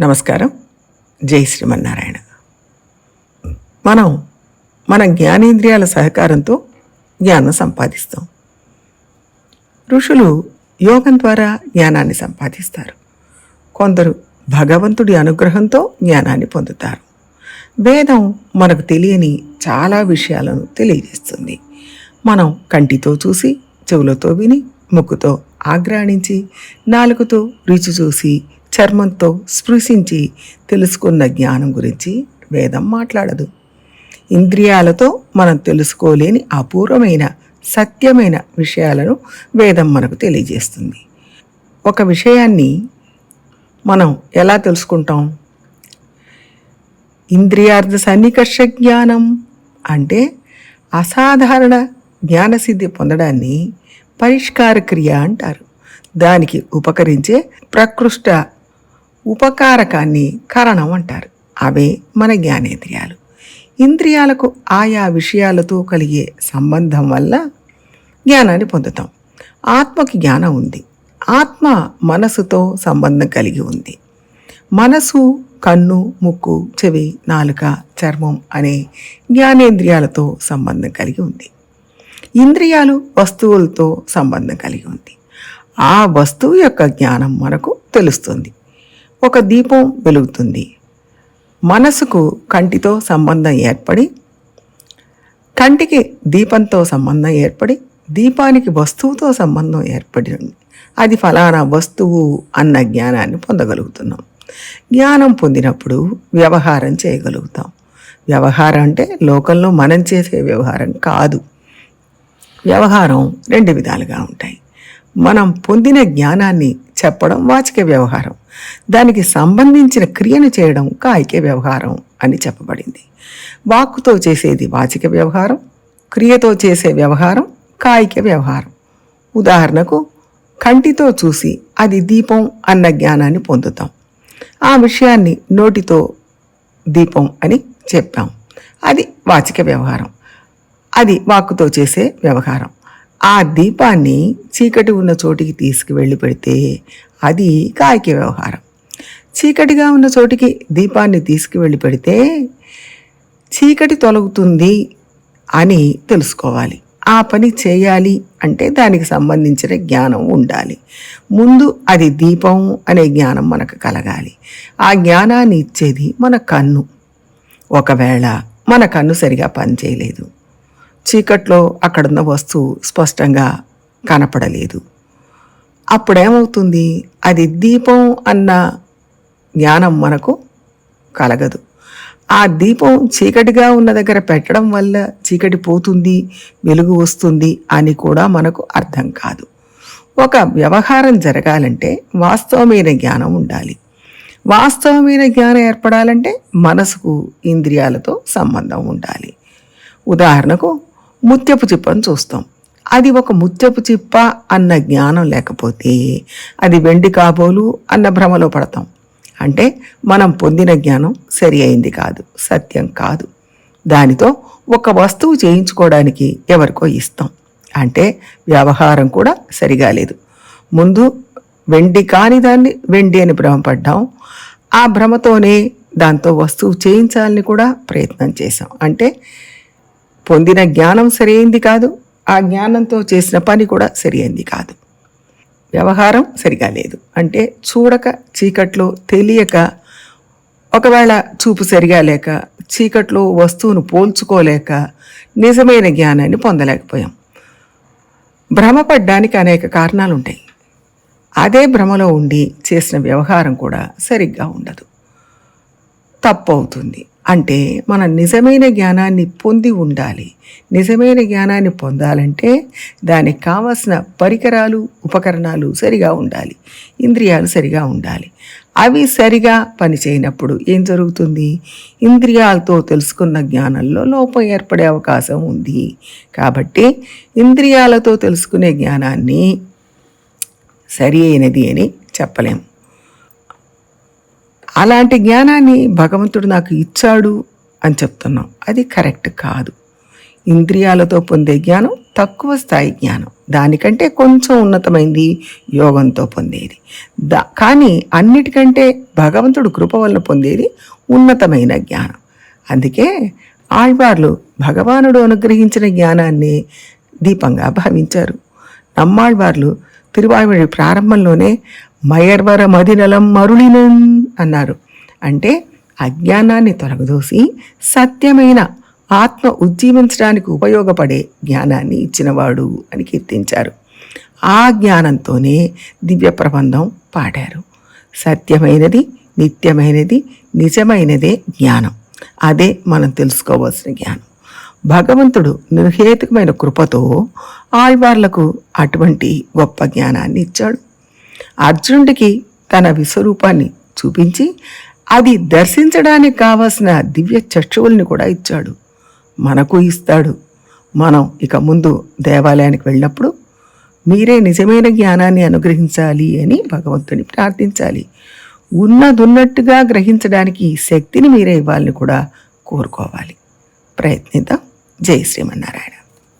నమస్కారం. జై శ్రీమన్నారాయణ. మనం మన జ్ఞానేంద్రియాల సహకారంతో జ్ఞానం సంపాదిస్తాం. ఋషులు యోగం ద్వారా జ్ఞానాన్ని సంపాదిస్తారు. కొందరు భగవంతుడి అనుగ్రహంతో జ్ఞానాన్ని పొందుతారు. వేదం మనకు తెలియని చాలా విషయాలను తెలియజేస్తుంది. మనం కంటితో చూసి చెవులతో విని ముక్కుతో ఆగ్రాణించి నాలుగుతో రుచి చూసి చర్మంతో స్పృశించి తెలుసుకున్న జ్ఞానం గురించి వేదం మాట్లాడదు. ఇంద్రియాలతో మనం తెలుసుకోలేని అపూర్వమైన సత్యమైన విషయాలను వేదం మనకు తెలియజేస్తుంది. ఒక విషయాన్ని మనం ఎలా తెలుసుకుంటాం? ఇంద్రియార్థ సన్నికర్ష జ్ఞానం అంటే అసాధారణ జ్ఞానసిద్ధి పొందడాన్ని పరిష్కార క్రియ అంటారు. దానికి ఉపకరించే ప్రకృష్ట ఉపకారకాన్ని కరణం అంటారు. అవే మన జ్ఞానేంద్రియాలు. ఇంద్రియాలకు ఆయా విషయాలతో కలిగే సంబంధం వల్ల జ్ఞానాన్ని పొందుతాం. ఆత్మకి జ్ఞానం ఉంది. ఆత్మ మనసుతో సంబంధం కలిగి ఉంది. మనసు కన్ను ముక్కు చెవి నాలుక చర్మం అనే జ్ఞానేంద్రియాలతో సంబంధం కలిగి ఉంది. ఇంద్రియాలు వస్తువులతో సంబంధం కలిగి ఉంది. ఆ వస్తువు యొక్క జ్ఞానం మనకు తెలుస్తుంది. ఒక దీపం వెలుగుతుంది. మనసుకు కంటితో సంబంధం ఏర్పడి కంటికి దీపంతో సంబంధం ఏర్పడి దీపానికి వస్తువుతో సంబంధం ఏర్పడి ఉంది అది ఫలానా వస్తువు అన్న జ్ఞానాన్ని పొందగలుగుతున్నాం. జ్ఞానం పొందినప్పుడు వ్యవహారం చేయగలుగుతాం. వ్యవహారం అంటే లోకంలో మనం చేసే వ్యవహారం కాదు. వ్యవహారం రెండు విధాలుగా ఉంటాయి. మనం పొందిన జ్ఞానాన్ని చెప్పడం వాచిక వ్యవహారం. దానికి సంబంధించిన క్రియను చేయడం కాయిక వ్యవహారం అని చెప్పబడింది. వాక్కుతో చేసేది వాచిక వ్యవహారం క్రియతో చేసే వ్యవహారం కాయిక వ్యవహారం. ఉదాహరణకు కంటితో చూసి అది దీపం అన్న జ్ఞానాన్ని పొందుతాం. ఆ విషయాన్ని నోటితో దీపం అని చెప్పాం. అది వాచిక వ్యవహారం. అది వాక్కుతో చేసే వ్యవహారం. ఆ దీపాన్ని చీకటి ఉన్న చోటికి తీసుకువెళ్ళి పెడితే అది కాయిక వ్యవహారం. చీకటిగా ఉన్న చోటికి దీపాన్ని తీసుకువెళ్ళి పెడితే చీకటి తొలగుతుంది అని తెలుసుకోవాలి. ఆ పని చేయాలి అంటే దానికి సంబంధించిన జ్ఞానం ఉండాలి. ముందు అది దీపం అనే జ్ఞానం మనకు కలగాలి. ఆ జ్ఞానాన్ని ఇచ్చేది మన కన్ను. ఒకవేళ మన కన్ను సరిగా పనిచేయలేదు. చీకట్లో అక్కడున్న వస్తువు స్పష్టంగా కనపడలేదు. అప్పుడేమవుతుంది? అది దీపం అన్న జ్ఞానం మనకు కలగదు. ఆ దీపం చీకటిగా ఉన్న దగ్గర పెట్టడం వల్ల చీకటి పోతుంది వెలుగు వస్తుంది అని కూడా మనకు అర్థం కాదు. ఒక వ్యవహారం జరగాలంటే వాస్తవమైన జ్ఞానం ఉండాలి. వాస్తవమైన జ్ఞానం ఏర్పడాలంటే మనసుకు ఇంద్రియాలతో సంబంధం ఉండాలి. ఉదాహరణకు ముత్యపు చిప్పను చూస్తాం. అది ఒక ముత్యపు చిప్ప అన్న జ్ఞానం లేకపోతే అది వెండి కాబోలు అన్న భ్రమలో పడతాం. అంటే మనం పొందిన జ్ఞానం సరి అయింది కాదు సత్యం కాదు. దానితో ఒక వస్తువు చేయించుకోవడానికి ఎవరికో ఇస్తాం. అంటే వ్యవహారం కూడా సరిగా లేదు. ముందు వెండి కాని దాన్ని వెండి అని భ్రమపడ్డాం ఆ భ్రమతోనే దాంతో వస్తువు చేయించాలని కూడా ప్రయత్నం చేశాం. అంటే పొందిన జ్ఞానం సరైంది కాదు. ఆ జ్ఞానంతో చేసిన పని కూడా సరైంది కాదు. వ్యవహారం సరిగా లేదు. అంటే చూడక చీకట్లో తెలియక ఒకవేళ చూపు సరిగా లేక చీకట్లో వస్తువును పోల్చుకోలేక నిజమైన జ్ఞానాన్ని పొందలేకపోయాం. భ్రమపడ్డానికి అనేక కారణాలు ఉంటాయి అదే భ్రమలో ఉండి చేసిన వ్యవహారం కూడా సరిగ్గా ఉండదు. తప్పు అవుతుంది. అంటే మన నిజమైన జ్ఞానాన్ని పొంది ఉండాలి. నిజమైన జ్ఞానాన్ని పొందాలంటే దానికి కావలసిన పరికరాలు ఉపకరణాలు సరిగా ఉండాలి. ఇంద్రియాలు సరిగా ఉండాలి. అవి సరిగా పనిచేయనప్పుడు ఏం జరుగుతుంది? ఇంద్రియాలతో తెలుసుకున్న జ్ఞానంలో లోపం ఏర్పడే అవకాశం ఉంది. కాబట్టి ఇంద్రియాలతో తెలుసుకునే జ్ఞానాన్ని సరి అయినది అని చెప్పలేము అలాంటి జ్ఞానాన్ని భగవంతుడు నాకు ఇచ్చాడు అని చెప్తున్నాం. అది కరెక్ట్ కాదు. ఇంద్రియాలతో పొందే జ్ఞానం తక్కువ స్థాయి జ్ఞానం. దానికంటే కొంచెం ఉన్నతమైంది యోగంతో పొందేది. దా కానీ అన్నిటికంటే భగవంతుడు కృప వలన పొందేది ఉన్నతమైన జ్ఞానం. అందుకే ఆళ్వార్లు భగవానుడు అనుగ్రహించిన జ్ఞానాన్ని దీపంగా భావించారు. నమ్మాళ్వార్లు తిరువాయుడి ప్రారంభంలోనే మయర్వర మదినలం మరుళినన్ అన్నారు. అంటే అజ్ఞానాన్ని తొలగదోసి సత్యమైన ఆత్మ ఉజ్జీవించడానికి ఉపయోగపడే జ్ఞానాన్ని ఇచ్చినవాడు అని కీర్తించారు. ఆ జ్ఞానంతోనే దివ్య ప్రబంధం పాడారు. సత్యమైనది నిత్యమైనది నిజమైనదే జ్ఞానం. అదే మనం తెలుసుకోవాల్సిన జ్ఞానం. భగవంతుడు నిర్హేతుకమైన కృపతో ఆళ్వార్లకు అటువంటి గొప్ప జ్ఞానాన్ని ఇచ్చాడు. అర్జునుడికి తన విశ్వరూపాన్ని చూపించి అది దర్శించడానికి కావలసిన దివ్య చక్షువుల్ని కూడా ఇచ్చాడు. మనకు ఇస్తాడు. మనం ఇక ముందు దేవాలయానికి వెళ్ళినప్పుడు మీరే నిజమైన జ్ఞానాన్ని అనుగ్రహించాలి అని భగవంతుని ప్రార్థించాలి. ఉన్నదున్నట్టుగా గ్రహించడానికి శక్తిని మీరే ఇవ్వాలని కూడా కోరుకోవాలి. ప్రయత్నిద్దాం. జై శ్రీమన్నారాయణ.